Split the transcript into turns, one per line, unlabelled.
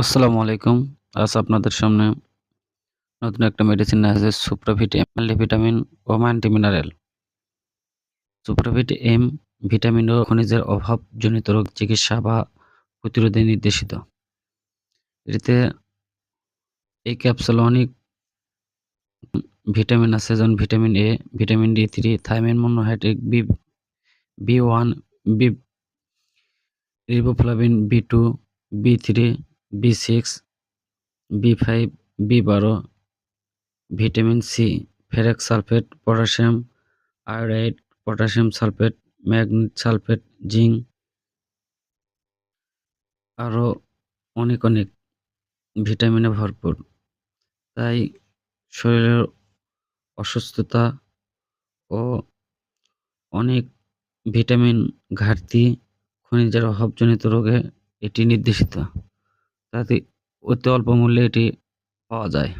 আসসালামু আলাইকুম। আজ আপনাদের সামনে নতুন একটা মেডিসিন আসছি সুপ্রভিট এম মাল্টিভিটামিন ও মাল্টিমিনারেল। সুপ্রভিট এম ভিটামিন ও খনিজের অভাবজনিত রোগ চিকিৎসা বা প্রতিরোধে নির্দেশিত। এটিতে এই ক্যাপসুলে অনেক ভিটামিন আছে যেমন vitamin A, vitamin D three, thiamine, monohydrate, B B one, B riboflavin, B two, B three, B six, B five, B বারো, vitamin C, ferric sulphate, potassium iodide, potassium sulphate, magnesium sulphate, zinc আরও অনেক অনেক ভিটামিনে ভরপুর। তাই শরীরের অসুস্থতা ও অনেক vitamin ঘাটতি, খনিজের অভাবজনিত রোগে এটি নির্দেশিত। তাতে অতি অল্প মূল্যে এটি পাওয়া যায়।